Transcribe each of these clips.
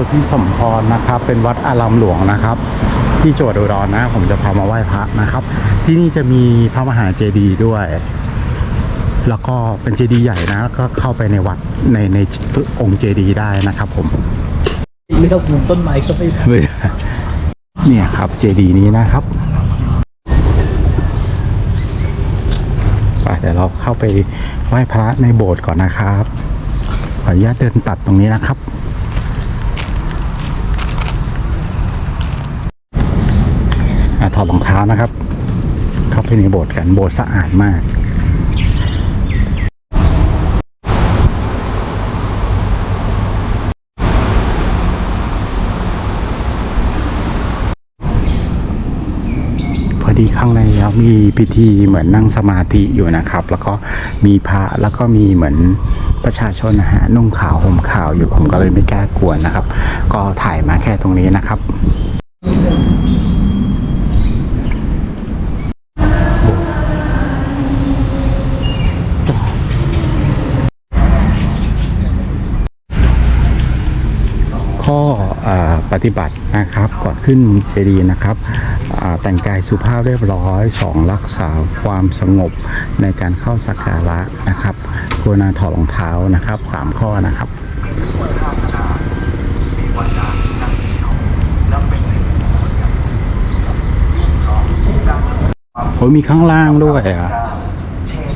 วัดโพธิสมพรนะครับ เป็นวัดอารามหลวงนะครับ ที่จังหวัดอุดรนะ ผมจะพามาไหว้พระนะครับ ที่นี่จะมีพระมหาเจดีย์ด้วย แล้วก็เป็นเจดีย์ใหญ่นะ ก็เข้าไปในวัดในในองค์เจดีย์ได้นะครับ ผมเลือกมุมต้นไม้ก็ไม่ได้เนี่ยครับเจดีย์นี้นะครับไปเดี๋ยวเราเข้าไปไหว้พระในโบสถ์ก่อนนะครับ ขออนุญาตเดินตัดตรงนี้นะครับ อะ ถอดรองเท้านะครับ เข้าไปในโบสถ์กันโบสถ์สะอาดมากพอดีข้างในครับมีพิธีเหมือนนั่งสมาธิอยู่นะครับ แล้วก็มีพระแล้วก็มีเหมือนประชาชนนะฮะนุ่งขาวห่มขาวอยู่ผมก็เลยไม่กล้ากวนนะครับ ก็ถ่ายมาแค่ตรงนี้นะครับ ข้ออา ปฏิบัตินะครับ ก่อนขึ้นเจดีย์นะครับแต่งกายสุภาพเรียบร้อยสองรักษาความสงบในการเข้าสักการะนะครับกรุณาถอดรองเท้านะครับสามข้อนะครับโอ้ยมีข้างล่างด้วยอะ เช่น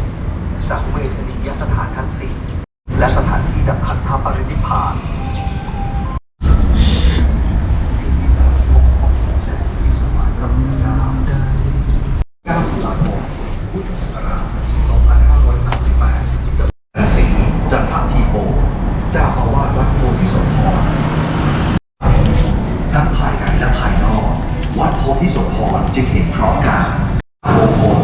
สังเวชนียสถานทั้งสี่และสถานที่ดับขันพระปรินิพพาน สิงห์จันททีโปเจ้าอาวาสวัดโพธิสมพรทั้งภายในและภายนอก วัดโพธิสมพรจึงเห็นพร้อมกันโมงคล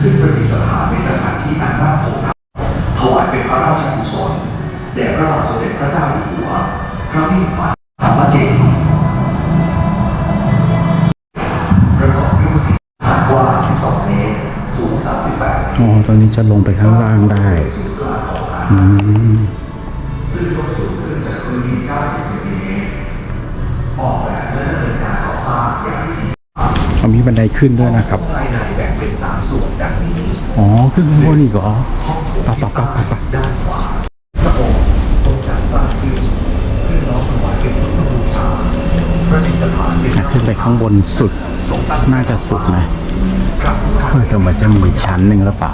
ขึ้นประดิษฐานในสถานที่อันน่าโภคถวายเป็นพระราชกุศลแด่พระบาทสมเด็จพระเจ้าอยู่หัวพระมิ่งขวัญธรรมเจดีย์ประกอบด้วยสีฐานกว้าง12 เมตร สูง 38เมตรอ๋อตรงนี้จะลงไปข้างล่างได้อืมซึ่งยกสูงขึ้นจากพื้นดิน90เซนติเมตรออกแบบและดำเนินการก่อสร้างอย่างพิถีพิถันเอามีบันไดขึ้นด้วยนะครับภายในแบ่งเป็น 3 ส่วนดังนี้ อ๋อขึ้นข้างบนอีกเหรอปะปะปะปะปะด้านขวาพระองค์ทรงจัดสร้างขึ้นเพื่อน้อมถวายเป็นพุทธบูชาประดิษฐานเป็นขึ้นไปข้างบนสุด น่าจะสุดนะพระพุทธเออแต่มันจะมีชั้นหนึ่งหรือเปล่า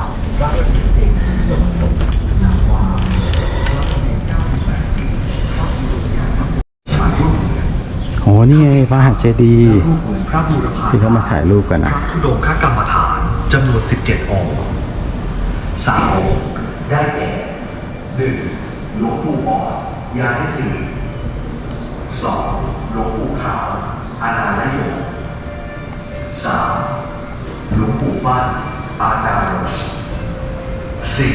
โหนี่ไงพระหัตถ์เจดีย์ที่เขามาถ่ายรูปกันนะพระธุดงคกรรมฐาน จำนวน 17 องค์สามองค์ได้แก่หนึ่งหลวงปู่อ่อนยานิสีสองหลวงปู่ขาวอานาลโยสามหลวงปู่ฟ้านอาจารย์สี่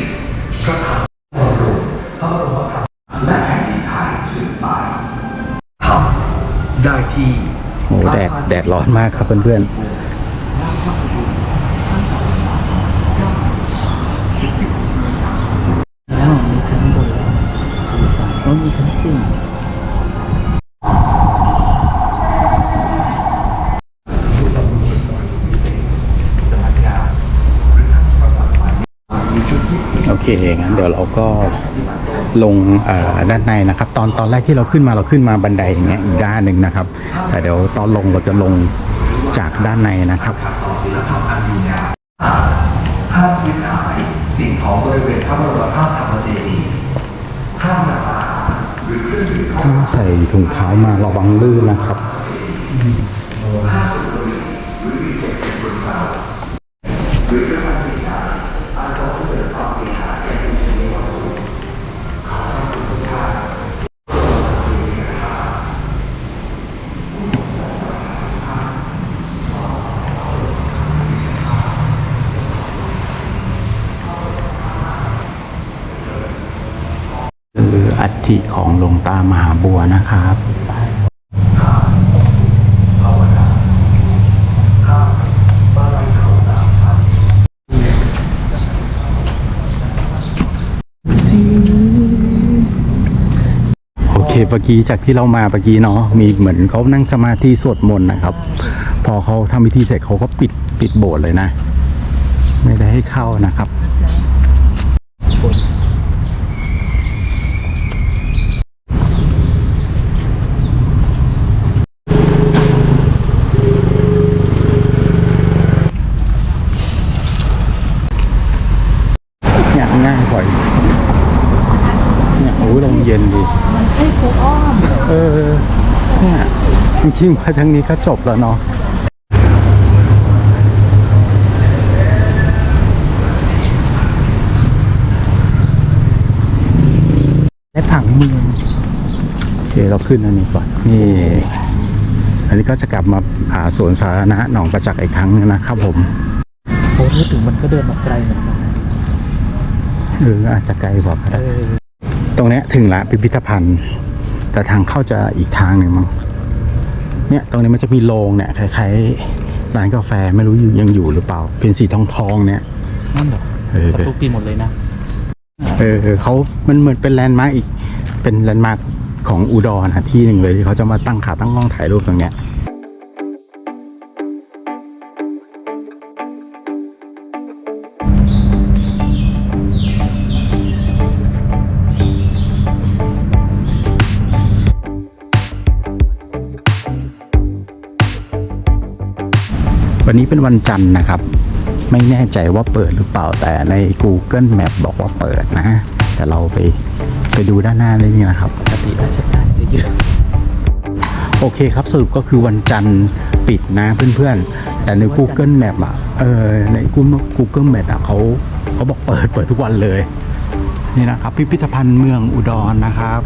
พระธรรมบรมพระบรมธรรมและแผ่นดินไทยสืบไปทำได้ที่โหแดดแดดร้อนมากครับเพื่อนแโอเคงั้นเดี๋ยวเราก็ลงด้านในนะครับ ตอนตอนแรกที่เราขึ้นมาเราขึ้นมาบันไดอย่างเงี้ยอีกด้านหนึ่งนะครับ แต่เดี๋ยวตอนลงเราจะลงจากด้านในนะครับต่อศีลธรรมอันดีงามห้ามซื้อขายสิ่งของบริเวณพระบรมธาตุธรรมเจดีย์ห้ามนำอาหารหรือเครื่องดื่มถ้าใส่ถุงเท้ามาระวังลื่นนะครับห้ามสูบบุหรี่หรือสิ่งเสพติดบนเราหรือเครื่องมันสิ่งใดอันก่อให้เกิดความเสียหายแก่ผู้ใช้วัตถุขอให้ทุกท่าน คืออัฐิของหลวงตามหาบัวนะครับโอเคเมื่อกี้จากที่เรามาเมื่อกี้เนาะมีเหมือนเขานั่งสมาธิสวดมนต์นะครับ พอเขาทำพิธีเสร็จเขาก็ปิดปิดโบสถ์เลยนะ ไม่ได้ให้เข้านะครับ เนี่ยง่ายกว่าอีกเนี่ยโอ้ยลมเย็นดี มันใช่โคอ้อม เออ เนี่ยจ ริงๆไปทางนี้ก็จบแล้วเนาะและผังเมืองโอเคเราขึ้นอันนี้ก่อนนี่อันนี้ก็จะกลับมาอ่าสวนสาธารณะหนองประจักษ์อีกครั้งหนึงนะครับผมโอ้พูดถึงมันก็เดินมาไกลเหมือนกันนะเอออาจจะไกลกว่าก็เอได้อตรงเนี้ยถึงละพิพิธภัณฑ์ แต่ทางเข้าจะอีกทางหนึ่งมั้ง เนี่ยตรงนี้มันจะมีโรงเนี่ยคล้ายๆร้านกาแฟไม่รู้อยู่ยังอยู่หรือเปล่า เป็นสีทองทองๆเนี่ยนั่นเหรอเออประตูปีนหมดเลยนะเออเขามันเหมือนเป็นแลนด์มาร์กอีกเป็นแลนด์มาร์กของอุดรนะที่หนึ่งเลยที่เขาจะมาตั้งขาตั้งกล้องถ่ายรูปตรงเนี้ย เป็นวันจันทร์นะครับ ไม่แน่ใจว่าเปิดหรือเปล่าแต่ใน Google Map บอกว่าเปิดนะ แต่เราไปไปดูด้านหน้าได้นี่นะครับปกติราชการจะเยอะโอเคครับสรุปก็คือวันจันทร์ปิดนะเพื่อนๆ แต่ใน Google Map อะเออใน Google Google Map อะเขาเขาบอกเปิดเปิดทุกวันเลยนี่นะครับ พิพิธภัณฑ์เมืองอุดรนะครับ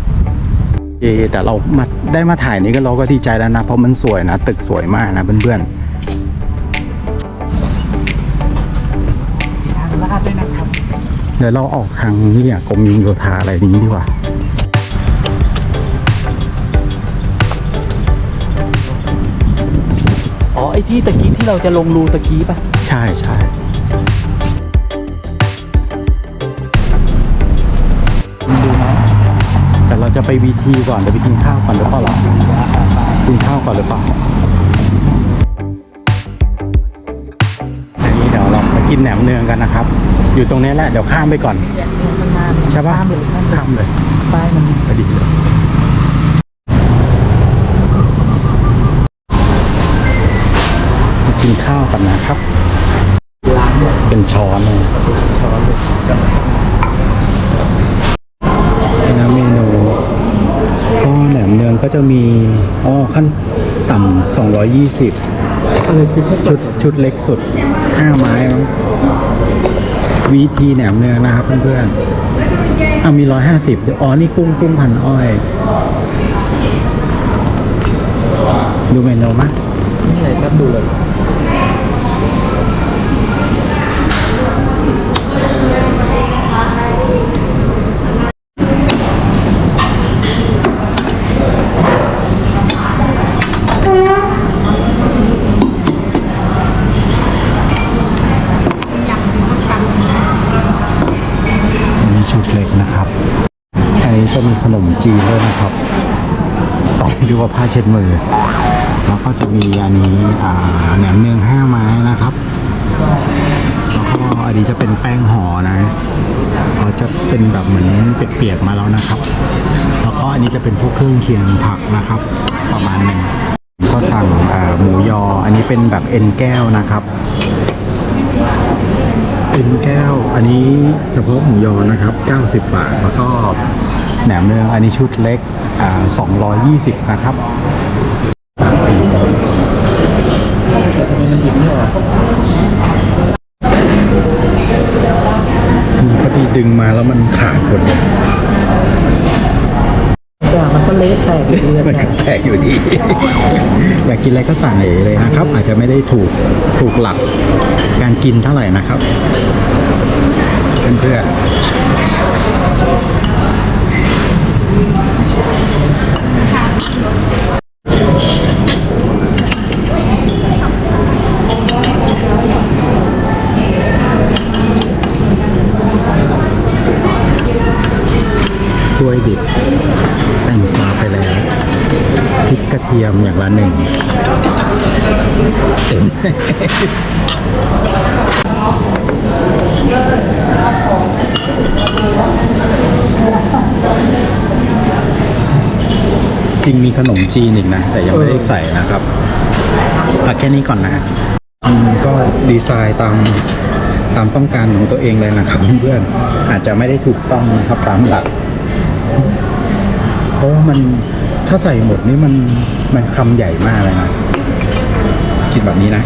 เอแต่เรามาได้มาถ่ายนี้ก็เราก็ดีใจแล้วนะ เพราะมันสวยนะ ตึกสวยมากนะเพื่อนๆ เดี๋ยวเราออกทางเนี่ยกรมโยธาอะไรนี้ดีกว่าอ๋อไอ้ที่ตะกี้ที่เราจะลงรูตะกี้ป่ะ ใช่ใช่มันดูนะแต่เราจะไปวีทีก่อนเดี๋ยวไปกินข้าวก่อนหรือเปล่าหรอกินข้าวก่อนหรือเปล่า นแหนมเนืองกันนะครับ อยู่ตรงนี้แหละเดี๋ยวข้ามไปก่อนเนี่ยมันมาใช่ปะข้ามเลยข้ามเลยข้ามเลยป้ายมันพอดีเลยมากินข้าวกันนะครับล้างหมดเป็นช้อนเลยช้อนเลยจะสั่งนะเมนูก็แหนมเนืองก็จะมีอ๋อขั้นต่ำ220 อะไรคือข้าวชุดชุดเล็กสุด5ไม้มั้งวีทีแหนมเนืองนะครับเพื่อนๆอะมี150อ๋อ นี่กุ้งกุ้งพันอ้อย ดูเมนูมั้ยนี่อะไรครับดูเลย จะมีขนมจีนด้วยนะครับต้อดูว่าผ้าเช็ดมือ แล้วก็จะมีอันนี้แหนมเนืองห้าไม้นะครับแล้วก็อันนี้จะเป็นแป้งห่อนะเขาจะเป็นแบบเหมือนเปียกๆมาแล้วนะครับ แล้วก็อันนี้จะเป็นพวกเครื่องเคียงผักนะครับ ประมาณหนึ่งก็สั่งหมูยอ อันนี้เป็นแบบเอ็นแก้วนะครับเอ็นแก้ว อันนี้เฉพาะหมูยอนะครับ 90 บาท แล้วก็ แหนมเนืองอันนี้ชุดเล็กอ่า220 นะครับทำไมมันหยิบไม่ออกพอดีดึงมาแล้วมันขาดหมดเลยจ้ามันก็เละแตกอยู่ดีมันแต่ก็แตกอยู่ดี อยากกินอะไรก็สั่งเองเลยนะครับ อาจจะไม่ได้ถูกถูกหลักการกินเท่าไหร่นะครับ เพื่อนๆ วยดิบแตงกวาไประเทียมอย่างละหนึ่งเต็มจริงมีขนมจีนอีกนะ แต่ยังไม่ได้ใส่นะครับเอาแค่นี้ก่อนนะก็ดีไซน์ตามตามต้องการของตัวเองเลยนะครับเพื่อนๆอาจจะไม่ได้ถูกต้องนะครับตามหลัก เพราะว่ามันถ้าใส่หมดนี่มันมันคำใหญ่มากเลยนะคิดแบบนี้นะ